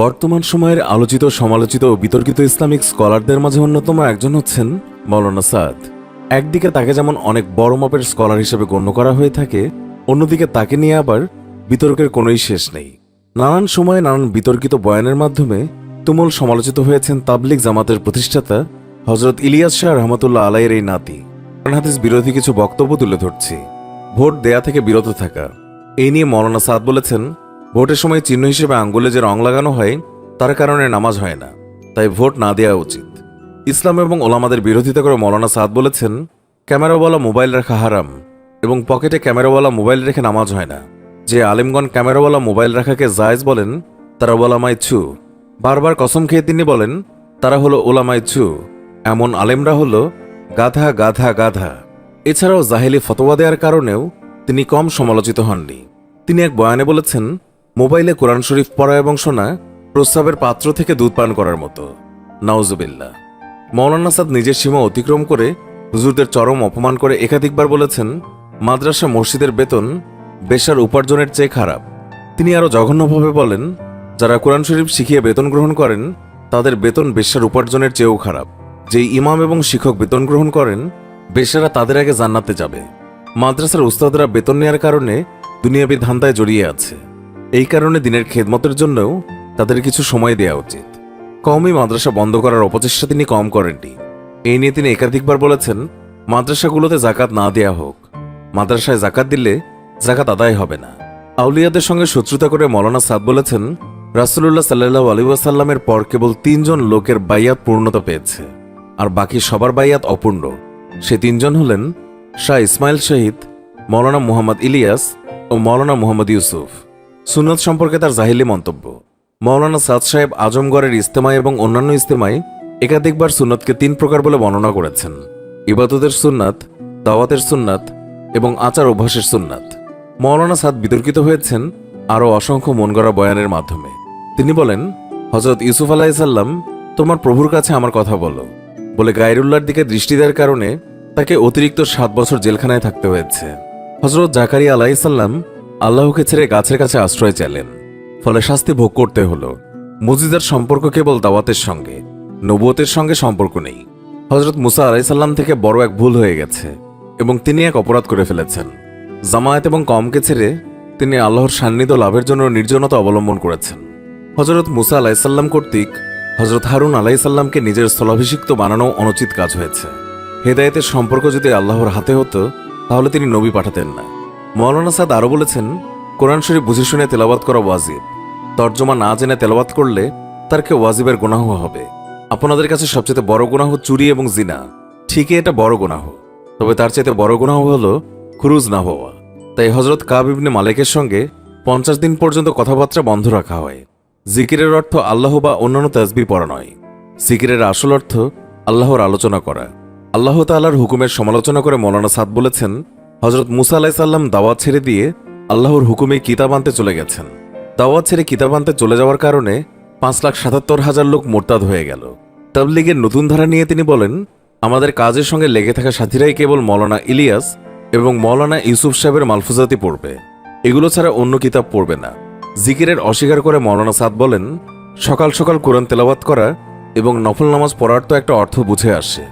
বর্তমান সময়ের আলোচিত, সমালোচিত ও বিতর্কিত ইসলামিক স্কলারদের মাঝে অন্যতম একজন হচ্ছেন মৌলানা সাদ। একদিকে তাকে যেমন অনেক বড় মাপের স্কলার হিসেবে গণ্য করা হয়ে থাকে, অন্যদিকে তাকে নিয়ে আবার বিতর্কের কোনোই শেষ নেই। নানান সময়ে নানান বিতর্কিত বয়ানের মাধ্যমে তুমুল সমালোচিত হয়েছেন তাবলিক জামাতের প্রতিষ্ঠাতা হজরত ইলিয়াস শাহ রহমতুল্লাহ আলাইয়ের এই নাতি। হাদিস বিরোধী কিছু বক্তব্য তুলে ধরছি। ভোট দেয়া থেকে বিরত থাকা। এই নিয়ে মৌলানা সাদ বলেছেন ভোটের সময় চিহ্ন হিসেবে আঙ্গুলে যে রং লাগানো হয়, তার কারণে নামাজ হয় না। তাই ভোট না দেওয়া উচিত। ইসলাম এবং ওলামাদের বিরোধিতা করে মৌলানা সাদ বলেছেন, ক্যামেরাওয়ালা মোবাইল রাখা হারাম এবং পকেটে ক্যামেরাওয়ালা মোবাইল রেখে নামাজ হয় না। যে আলিমগণ ক্যামেরাওয়ালা মোবাইল রাখাকে জায়েজ বলেন, তারা ওলামায় ছু। বারবার কসম খেয়ে তিনি বলেন, তারা হলো ওলামায় ছু। এমন আলেমরা হলো গাধা গাধা গাধা। এছাড়াও জাহেলি ফতোয়া দেওয়ার কারণেও তিনি কম সমালোচিত হননি। তিনি এক বয়ানে বলেছেন মোবাইলে কোরআন শরীফ পড়া এবং শোনা প্রস্রাবের পাত্র থেকে দুধ পান করার মতো। নাউজুবিল্লা মৌলানা সাদ নিজের সীমা অতিক্রম করে হুজুরদের চরম অপমান করে একাধিকবার বলেছেন, মাদ্রাসা মসজিদের বেতন বেশার উপার্জনের চেয়ে খারাপ। তিনি আরও জঘন্যভাবে বলেন, যারা কোরআন শরীফ শিখিয়ে বেতন গ্রহণ করেন, তাদের বেতন বেশ্যার উপার্জনের চেয়েও খারাপ। যেই ইমাম এবং শিক্ষক বেতন গ্রহণ করেন, বেশারা তাদের আগে জান্নাতে যাবে। মাদ্রাসার উস্তাদরা বেতন নেওয়ার কারণে দুনিয়াবি ধান্দায় জড়িয়ে আছে। এই কারণে দিনের খেদমতের জন্যও তাদের কিছু সময় দেওয়া উচিত। কমই মাদ্রাসা বন্ধ করার অপচেষ্টা তিনি কম করেননি। এই নিয়ে তিনি একাধিকবার বলেছেন, মাদ্রাসাগুলোতে জাকাত না দেয়া হোক। মাদ্রাসায় জাকাত দিলে জাকাত আদায় হবে না। আউলিয়াদের সঙ্গে শত্রুতা করে মৌলানা সাদ বলেছেন রাসুল্লাহ সাল্লাহ আলী ওয়াসাল্লামের পর কেবল তিনজন লোকের বাইয়াত পূর্ণতা পেয়েছে, আর বাকি সবার বাইয়াত অপূর্ণ। সে তিনজন হলেন শাহ ইসমাইল শহীদ, মৌলানা মুহাম্মদ ইলিয়াস ও মৌলানা মুহাম্মদ ইউসুফ। সুন্নত সম্পর্কে তার জাহিলি মন্তব্য। মৌলানা সাদ সাহেব আজমগড়ের ইস্তেমায় এবং অন্যান্য ইস্তেমায় একাধিকবার সুন্নতকে তিন প্রকার বলে বর্ণনা করেছেন। ইবাদতের সুন্নাত, দাওয়াতের সুন্নাত এবং আচার অভ্যাসের সুন্নাত। মৌলানা সাদ বিতর্কিত হয়েছেন আরও অসংখ্য মন গড়া বয়ানের মাধ্যমে। তিনি বলেন হজরত ইউসুফ আলাহিসাল্লাম তোমার প্রভুর কাছে আমার কথা বলো। বলে গায়রুল্লাহর দিকে দৃষ্টি দেওয়ার কারণে তাকে অতিরিক্ত সাত বছর জেলখানায় থাকতে হয়েছে। হজরত জাকারিয়া আলাহিসাল্লাম আল্লাহকে ছেড়ে গাছের কাছে আশ্রয় চাইলেন। ফলে শাস্তি ভোগ করতে হলো। মুজিদার সম্পর্ক কেবল দাওয়াতের সঙ্গে, নবুয়তের সঙ্গে সম্পর্ক নেই। হজরত মুসা আলাইসাল্লাম থেকে বড় এক ভুল হয়ে গেছে এবং তিনি এক অপরাধ করে ফেলেছেন। জামায়াত এবং কমকে ছেড়ে তিনি আল্লাহর সান্নিধ্য লাভের জন্য নির্জনতা অবলম্বন করেছেন। হজরত মুসা আলাইসাল্লাম কর্তৃক হজরত হারুন আলাইসাল্লামকে নিজের স্থলাভিষিক্ত বানানো অনুচিত কাজ হয়েছে। হেদায়েতের সম্পর্ক যদি আল্লাহর হাতে হতো, তাহলে তিনি নবী পাঠাতেন না। মৌলানা সাদ আরও বলেছেন, কোরআন শরীফ বুঝে শুনে তেলাবাত করা ওয়াজিব। তর্জমা না জেনে তেলাবাত করলে তার কে ওয়াজিবের গুনাহ হবে। আপনাদের কাছে সবচেয়ে বড় গুনাহ চুরি এবং জিনা। ঠিকই এটা বড় গুনাহ। তবে তার চাইতে বড় গুনাহ হলো খুরুজ না হওয়া। তাই হজরত কাবিবনে মালিকের সঙ্গে পঞ্চাশ দিন পর্যন্ত কথাবার্তা বন্ধ রাখা হয়। জিকিরের অর্থ আল্লাহ বা অন্যান্য তাজবি পড়া নয়। জিকিরের আসল অর্থ আল্লাহর আলোচনা করা। আল্লাহ তাল্লাহর হুকুমের সমালোচনা করে মৌলানা সাদ বলেছেন হজরত মুসা আলাহ সাল্লাম দাওয়াত ছেড়ে দিয়ে আল্লাহর হুকুমে কিতাব আনতে চলে গেছেন। দাওয়াত ছেড়ে কিতাব আনতে চলে যাওয়ার কারণে পাঁচ লাখ সাতাত্তর হাজার লোক মোরতাদ হয়ে গেল। তাবলিগের নতুন ধারা নিয়ে তিনি বলেন, আমাদের কাজের সঙ্গে লেগে থাকা সাথীরাই কেবল মৌলানা ইলিয়াস এবং মৌলানা ইউসুফ সাহেবের মালফুজাতি পড়বে। এগুলো ছাড়া অন্য কিতাব পড়বে না। জিকিরের অস্বীকার করে মৌলানা সাদ বলেন, সকাল সকাল কোরআন তেলাবাত করা এবং নফল নামাজ পড়ার তো একটা অর্থ বুঝে আসে।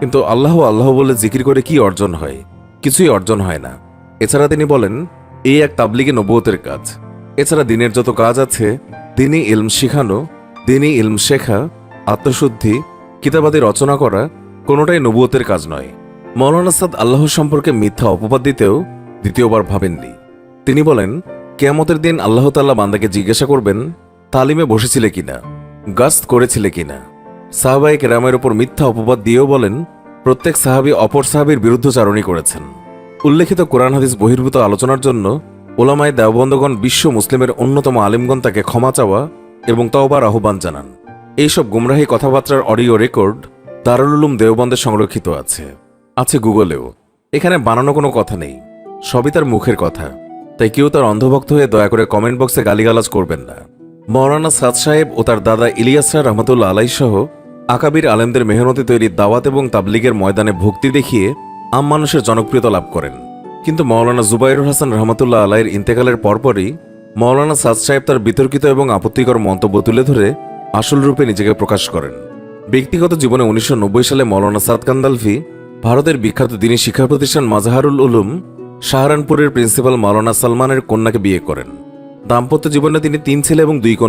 কিন্তু আল্লাহ আল্লাহ বলে জিকির করে কি অর্জন হয়? কিছুই অর্জন হয় না। এছাড়া তিনি বলেন, এই এক তাবলিগে নবুয়তের কাজ। এছাড়া দিনের যত কাজ আছে, দিনই ইলম শিখানো, দিনই ইলম শেখা, আত্মশুদ্ধি, কিতাবাদি রচনা করা, কোনোটাই নবুয়তের কাজ নয়। মৌলানা সাদ আল্লাহ সম্পর্কে মিথ্যা অপবাদ দিতেও দ্বিতীয়বার ভাবেননি। তিনি বলেন, কেয়ামতের দিন আল্লাহ তাল্লাহ বান্দাকে জিজ্ঞাসা করবেন, তালিমে বসেছিলে কিনা, গাস্ত করেছিলে কিনা? সাহাবাই কেরামের ওপর মিথ্যা অপবাদ দিয়েও বলেন প্রত্যেক সাহাবি অপর সাহাবির বিরুদ্ধচারণই করেছেন। উল্লেখিত কোরআন হাদিস বহির্ভূত আলোচনার জন্য ওলামায় দেওবন্দগণ বিশ্ব মুসলিমের অন্যতম আলিমগণ তাকে ক্ষমা চাওয়া এবং তওবার আহ্বান জানান। এইসব গুমরাহী কথাবার্তার অডিও রেকর্ড দারুল উলুম দেওবন্দে সংরক্ষিত আছে। আছে গুগলেও। এখানে বানানো কোনো কথা নেই। সবই তার মুখের কথা। তাই কেউ তার অন্ধভক্ত হয়ে দয়া করে কমেন্ট বক্সে গালিগালাজ করবেন না। মৌলানা সাদ সাহেব ও তার দাদা ইলিয়াসরা রহমতুল্লা আলাই সহ আকাবির আলেমদের মেহনতে তৈরি দাওয়াত এবং তাবলিগের ময়দানে ভক্তি দেখিয়ে আম মানুষের জনপ্রিয়তা লাভ করেন। কিন্তু মৌলানা জুবাইরুল হাসান রহমতুল্লাহ আলাইয়ের ইন্তেকালের পরপরই মৌলানা সাদ সাহেব তার বিতর্কিত এবং আপত্তিকর মন্তব্য তুলে ধরে আসল রূপে নিজেকে প্রকাশ করেন। ব্যক্তিগত জীবনে উনিশশো নব্বই সালে মৌলানা সাদ কান্দালফি ভারতের বিখ্যাত দিনী শিক্ষা প্রতিষ্ঠান মাজাহারুল উলুম সাহারানপুরের প্রিন্সিপাল মৌলানা সালমানের কন্যাকে বিয়ে করেন। দাম্পত্য জীবনে তিনি তিন ছেলে এবং দুই কন্যা